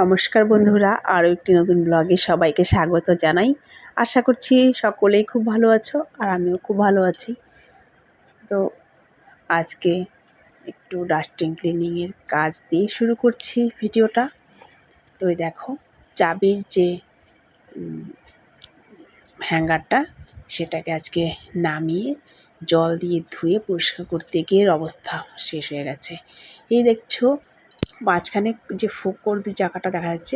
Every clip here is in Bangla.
নমস্কার বন্ধুরা, আরও একটি নতুন ব্লগে সবাইকে স্বাগত জানাই। আশা করছি সকলেই খুব ভালো আছো আর আমিও খুব ভালো আছি। তো আজকে একটু ডাস্টিং ক্লিনিংয়ের কাজ দিয়ে শুরু করছি ভিডিওটা। তো দেখো, চাবির যে হ্যাঙ্গারটা, সেটাকে আজকে নামিয়ে জল দিয়ে ধুয়ে পরিষ্কার করতে গিয়ে অবস্থা শেষ হয়ে গেছে। এই দেখছ মাঝখানে যে ফোকর দু চাকাটা দেখা যাচ্ছে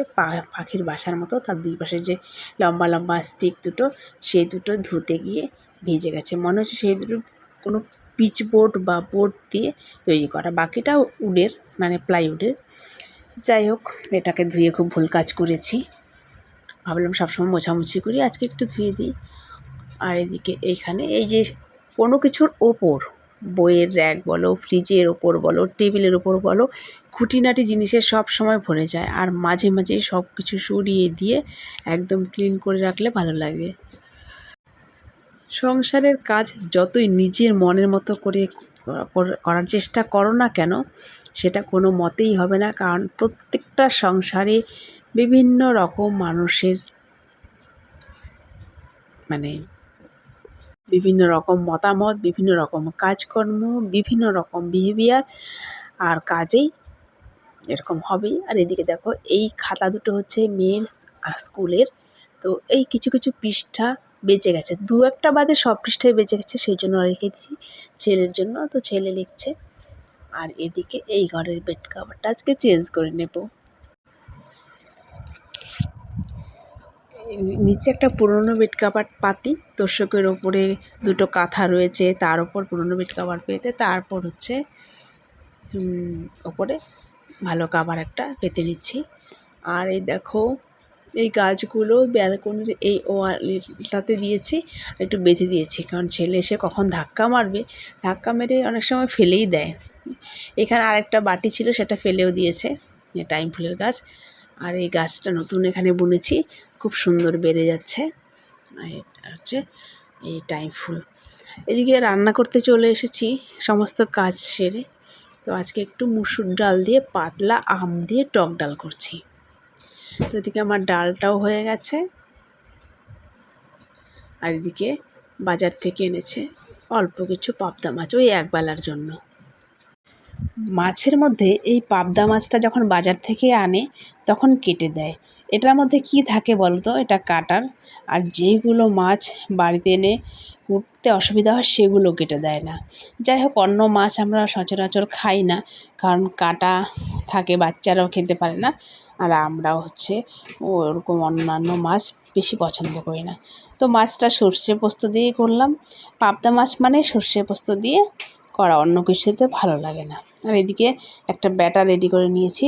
পাখির বাসার মতো, তার দুই পাশে যে লম্বা লম্বা স্টিক দুটো, সেই দুটো ধুতে গিয়ে ভিজে গেছে। মনে হচ্ছে সেই দুটো কোনো পিচ বোর্ড বা বোর্ড দিয়ে তৈরি করা। বাকিটা উডের মানে প্লাইউডের। যাই হোক, এটাকে ধুয়ে খুব ভুল কাজ করেছি। ভাবলাম সবসময় মোছামুছি করি, আজকে একটু ধুয়ে দিই। আর এদিকে এইখানে এই যে কোনো কিছুর ওপর, বইয়ের র্যাক বলো, ফ্রিজের ওপর বলো, টেবিলের ওপর বলো খুঁটিনাটি জিনিসে সব সময় ভরে যায় আর মাঝে মাঝে সব কিছু সরিয়ে দিয়ে একদম ক্লিন করে রাখলে ভালো লাগে। সংসারের কাজ যতই নিজের মনের মতো করে করার চেষ্টা করো না কেন, সেটা কোনো মতেই হবে না কারণ প্রত্যেকটা সংসারে বিভিন্ন রকম মানুষের মানে বিভিন্ন রকম মতামত, বিভিন্ন রকম কাজকর্ম, বিভিন্ন রকম বিহেভিয়ার আর কাজেই এরকম হবেই। আর এদিকে দেখো, এই খাতা দুটো হচ্ছে মেয়ের স্কুলের। তো এই কিছু কিছু পৃষ্ঠা বেঁচে গেছে। দু একটা বাদে সব পৃষ্ঠাই বেঁচে গেছে, সেই জন্য রেখেছি ছেলের জন্য। তো ছেলে লিখছে। আর এদিকে এই ঘরের বেড কাভারটা আজকে চেঞ্জ করে নেব। নিচে একটা পুরনো বেড কাভার পাতি, তোষকের ওপরে দুটো কাঁথা রয়েছে, তার ওপর পুরনো বেড কাভার পেতে, তারপর হচ্ছে ওপরে ভালো কাভার একটা পেতে নিচ্ছি। আর এই দেখো, এই গাছগুলো ব্যালকনির এই ওয়ালটাতে দিয়েছি একটু বেঁধে দিয়েছি, কারণ ছেলে এসে কখন ধাক্কা মারবে? ধাক্কা মেরে অনেক সময় ফেলেই দেয়। এখানে আরেকটা বাটি ছিল, সেটা ফেলেও দিয়েছে টাইম ফুলের গাছ। আর এই গাছটা নতুন এখানে বুনেছি, খুব সুন্দর বেড়ে যাচ্ছে। আর হচ্ছে এই টাইম ফুল। এদিকে রান্না করতে চলে এসেছি, সমস্ত কাজ সেরে। তো আজকে একটু মুসুর ডাল দিয়ে পাতলা আম দিয়ে টক ডাল করছি। তো এদিকে আমার ডালটাও হয়ে গেছে। আর এদিকে বাজার থেকে এনেছে অল্প কিছু পাবদা মাছ, ওই একবেলার জন্য। মাছের মধ্যে এই পাবদা মাছটা যখন বাজার থেকে আনে, তখন কেটে দেয়। এটার মধ্যে কি থাকে বলতো? এটা কাটার আর যেইগুলো মাছ বাড়িতে এনে উঠতে অসুবিধা হয় সেগুলো কেটে দেয় না। যাই হোক, অন্য মাছ আমরা সচরাচর খাই না, কারণ কাটা থাকে, বাচ্চারাও খেতে পারে না। আর আমরাও হচ্ছে ওরকম অন্যান্য মাছ বেশি পছন্দ করি না। তো মাছটা সর্ষে পোস্ত দিয়ে করলাম। পাবদা মাছ মানে সর্ষে পোস্ত দিয়ে করা, অন্য কিছুতে ভালো লাগে না। আর এদিকে একটা ব্যাটার রেডি করে নিয়েছি।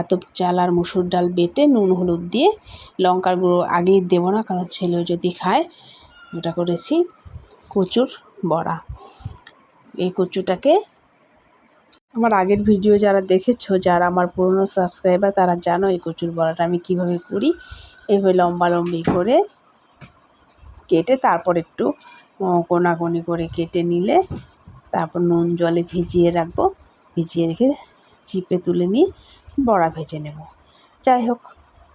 আতপ চাল আর মুসুর ডাল বেটে, নুন, হলুদ দিয়ে লঙ্কার গুঁড়ো আগেই দেবো না, কারণ ছেলেও যদি খায় এটা করেছি কচুর বড়া। এই কচুটাকে আমার আগের ভিডিও যারা দেখেছ, যারা আমার পুরনো সাবস্ক্রাইবার, তারা জানো এই কচুর বড়াটা আমি কীভাবে করি। এইভাবে লম্বা লম্বি করে কেটে তারপর একটু কোনাকুনি করে কেটে নিলে তারপর নুন জলে ভিজিয়ে রাখব। ভিজিয়ে রেখে চিপে তুলে নিয়ে বড়া ভেজে নেব। যাই হোক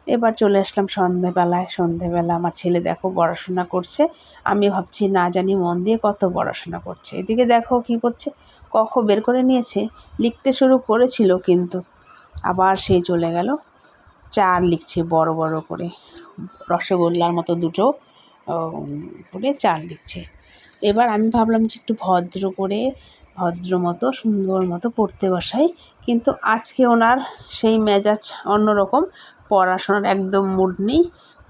এবার চলে আসলাম সন্ধেবেলায়। সন্ধেবেলা আমার ছেলে দেখো পড়াশোনা করছে। আমি ভাবছি, না জানি মন দিয়ে কত পড়াশোনা করছে। এদিকে দেখো কি করছে কখ বের করে নিয়েছে? লিখতে শুরু করেছিল কিন্তু। আবার সে চলে গেল, চার লিখছে বড় বড় করে। রসগোল্লার মতো দুটো করে চার লিখছে। এবার আমি ভাবলাম যে একটু ভদ্র করে, ভদ্র মতো, সুন্দর মতো পড়তে বসাই। কিন্তু আজকে ওনার সেই মেজাজ অন্যরকম। পড়াশোনার একদম মুড নেই।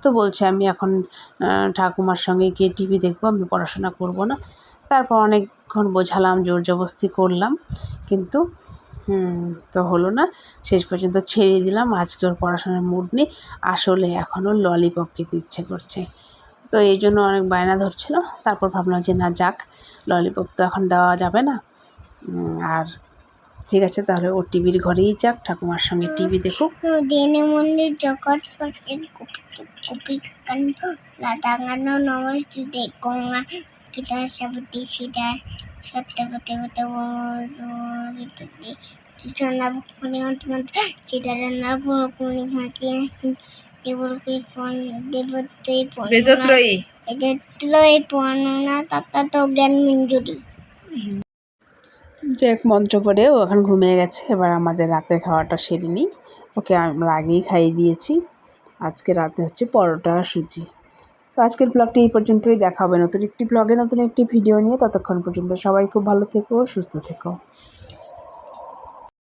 তো বলছে, আমি এখন ঠাকুমার সঙ্গে গিয়ে টিভি দেখব, আমি পড়াশোনা করব না। তারপর অনেকক্ষণ বোঝালাম, জোর জবস্তি করলাম। কিন্তু তো হলো না। শেষ পর্যন্ত ছেড়ে দিলাম। আজকে ওর পড়াশোনার মুড নেই। আসলে এখনও ললিপপ খেতে ইচ্ছে করছে। তো এই জন্য অনেক বায়না ধরছিল। তারপর ভাবলাম যে, না যাক ললিপপ তো এখন দেওয়া যাবে না। আর ঠিক আছে তাহলে ও টিভির ঘরেই যাক ঠাকুমার সঙ্গে টিভি দেখুক। দিনে মন্দির জগৎ পাটের কপি কাণ্ড লাদাঙ্গানো নমস্তুতে গঙ্গা গীতা সাবতী সীতা সত্যপতি জ্ঞান মঞ্জুরি যে এক মন্ত্র পড়ে ও এখন ঘুমিয়ে গেছে, এবার আমাদের রাতের খাওয়াটা সেরে নিই। ওকে আমরা আগেই খাইয়ে দিয়েছি। আজকে রাতে হচ্ছে পরোটা আর সুজি। তো আজকের ব্লগটি এই পর্যন্তই, দেখা হবে নতুন একটি ব্লগে নতুন একটি ভিডিও নিয়ে। ততক্ষণ পর্যন্ত সবাই খুব ভালো থেকো, সুস্থ থেকো।